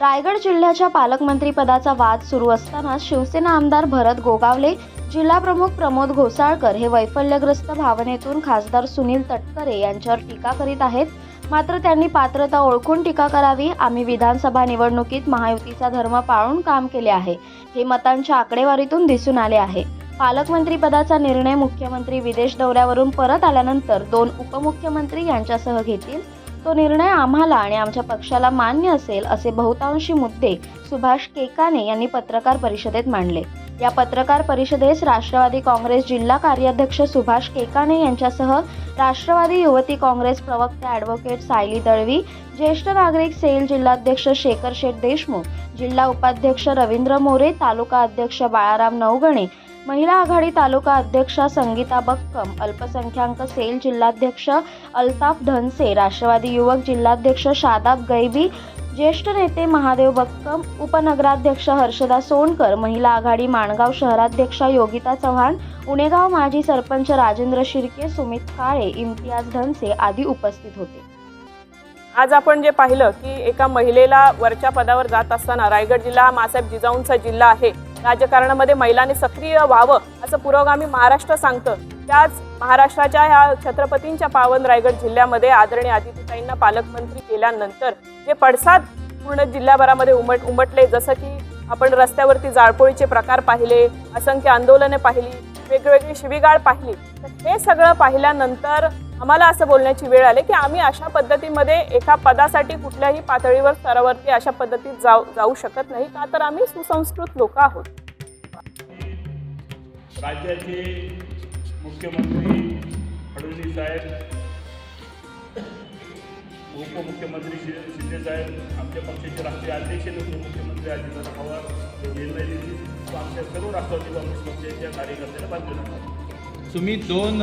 रायगड जिल्ह्याच्या पालकमंत्रीपदाचा वाद सुरू असताना शिवसेना आमदार भरत गोगावले जिल्हाप्रमुख प्रमोद घोसाळकर हे वैफल्यग्रस्त भावनेतून खासदार सुनील तटकरे यांच्यावर टीका करीत आहेत. मात्र त्यांनी पात्रता ओळखून टीका करावी आम्ही विधानसभा निवडणुकीत महायुतीचा धर्म पाळून काम केले आहे हे मतांच्या आकडेवारीतून दिसून आले आहे. पालकमंत्रीपदाचा निर्णय मुख्यमंत्री विदेश दौऱ्यावरून परत आल्यानंतर दोन उपमुख्यमंत्री यांच्यासह घेतील. तो निर्णय आम्हाला आणि आमच्या पक्षाला मान्य असेल असे बहुतांशी मुद्दे सुभाष केकाने यांनी पत्रकार परिषदेत मांडले. या पत्रकार परिषदेस राष्ट्रवादी काँग्रेस जिल्हा कार्याध्यक्ष सुभाष केकाने यांच्यासह राष्ट्रवादी युवती काँग्रेस प्रवक्ते ॲडव्होकेट सायली दळवी ज्येष्ठ नागरिक सेल जिल्हाध्यक्ष शेखर शेठ देशमुख जिल्हा उपाध्यक्ष रवींद्र मोरे तालुका अध्यक्ष बाळाराम नवगणे महिला आघाडी तालुका अध्यक्षा संगीता बक्कम अल्पसंख्याक सेल जिल्हाध्यक्ष अल्ताफ धनसे राष्ट्रवादी युवक जिल्हाध्यक्ष शादाब गैबी ज्येष्ठ नेते महादेव बक्कम उपनगराध्यक्ष हर्षदा सोनकर महिला आघाडी माणगाव शहराध्यक्षा योगिता चव्हाण उणेगाव माजी सरपंच राजेंद्र शिर्के सुमित काळे इम्तियाज धनसे आदी उपस्थित होते. आज आपण जे पाहिलं की एका महिलेला वरच्या पदावर जात असताना रायगड जिल्हा हा मासाहेब जिजाऊंचा जिल्हा आहे. राजकारणामध्ये महिलांनी सक्रिय व्हावं असं पुरोगामी महाराष्ट्र सांगतं. त्याच महाराष्ट्राच्या ह्या छत्रपतींच्या पावन रायगड जिल्ह्यामध्ये आदरणीय आदित्यताईंना पालकमंत्री केल्यानंतर जे पडसाद पूर्ण जिल्ह्याभरामध्ये उमट उमटले जसं की आपण रस्त्यावरती जाळपोळीचे प्रकार पाहिले असंख्य आंदोलने पाहिली वेगवेगळी शिवीगाळ पाहिली तर हे सगळं पाहिल्यानंतर आम्हाला असं बोलण्याची वेळ आली की आम्ही अशा पद्धतीमध्ये एका पदासाठी कुठल्याही पातळीवर स्तरावरती अशा पद्धतीत जाऊ जाऊ शकत नाही. का तर आम्ही सुसंस्कृत लोक आहोत. राज्याचे मुख्यमंत्री फडणवीस साहेब उपमुख्यमंत्री शि- शिंदे साहेब आमच्या पक्षाचे राष्ट्रीय अध्यक्ष उपमुख्यमंत्री अजितदादा पवार निर्णय आमच्या सर्व राष्ट्रवादी काँग्रेस पक्षाच्या कार्यकर्त्यांना बांधून आहे तुम्ही दोन